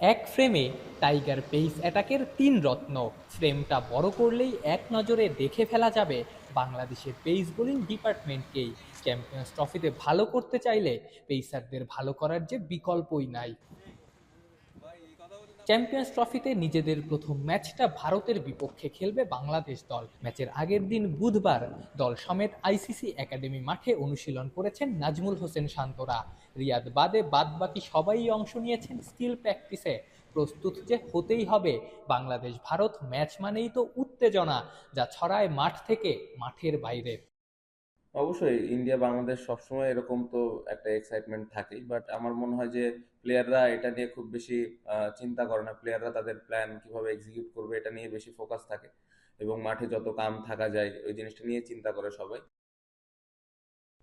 এক ফ্রেমে tiger pace অ্যাটাকের তিন রত্ন। ফ্রেমটা বড় করলেই এক নজরে দেখে ফেলা যাবে বাংলাদেশের পেস বোলিং ডিপার্টমেন্টকেই চ্যাম্পিয়ন্স ট্রফিতে ভালো করতে চাইলে পেসারদের ভালো করার যে বিকল্পই নাই। চ্যাম্পিয়ন্স ট্রফিতে নিজেদের প্রথম ম্যাচটা ভারতের বিপক্ষে খেলবে বাংলাদেশ দল। ম্যাচের আগের দিন বুধবার দল সমেত আইসিসি একাডেমি মাঠে অনুশীলন করেছেন নাজমুল হোসেন শান্তরা। রিয়াদ বাদে বাদবাকি সবাই অংশ নিয়েছেন স্কিল প্র্যাকটিসে। প্রস্তুত যে হতেই হবে বাংলাদেশ ভারত ম্যাচ মানেই তো উত্তেজনা, যা ছড়ায় মাঠ থেকে মাঠের বাইরে। অবশ্যই ইন্ডিয়া বাংলাদেশ সবসময় এরকম তো একটা এক্সাইটমেন্ট থাকেই বাট আমার মনে হয় যে প্লেয়াররা এটা নিয়ে খুব বেশি চিন্তা করে না। প্লেয়াররা তাদের প্ল্যান কীভাবে এক্সিকিউট করবে এটা নিয়ে বেশি ফোকাস থাকে এবং মাঠে যত কাম থাকা যায় ওই জিনিসটা নিয়ে চিন্তা করে সবাই।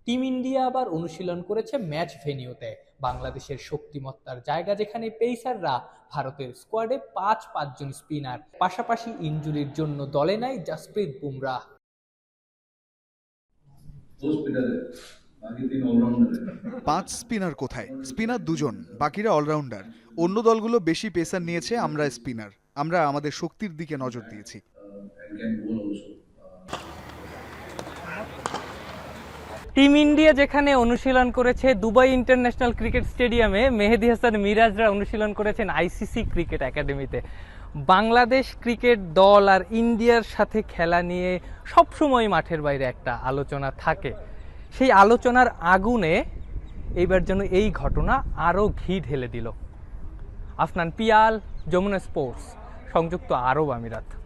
টিম ইন্ডিয়া আবার অনুশীলন করেছে ম্যাচ ভেনিউতে বাংলাদেশের শক্তিমত্তার জায়গা যেখানে পেসাররা ভারতের স্কোয়াডে পাঁচ পাঁচজন স্পিনার পাশাপাশি ইনজুরির জন্য দলে নাই জাসপ্রীত বুমরাহ পাঁচ স্পিনার কোথায়? স্পিনার দুজন বাকিরা অলরাউন্ডার অন্য দলগুলো বেশি পেসার নিয়েছে আমরা স্পিনার। আমরা আমাদের শক্তির দিকে নজর দিয়েছি. টিম ইন্ডিয়া যেখানে অনুশীলন করেছে দুবাই ইন্টারন্যাশনাল ক্রিকেট স্টেডিয়ামে মেহেদি হাসান মিরাজরা অনুশীলন করেছেন আইসিসি ক্রিকেট একাডেমিতে বাংলাদেশ ক্রিকেট দল আর ইন্ডিয়ার সাথে খেলা নিয়ে সবসময় মাঠের বাইরে একটা আলোচনা থাকে। সেই আলোচনার আগুনে এইবার যেন এই ঘটনা আরও ঘি ঢেলে দিল। আফনান পিয়াল, যমুনা স্পোর্টস, সংযুক্ত আরব আমিরাত।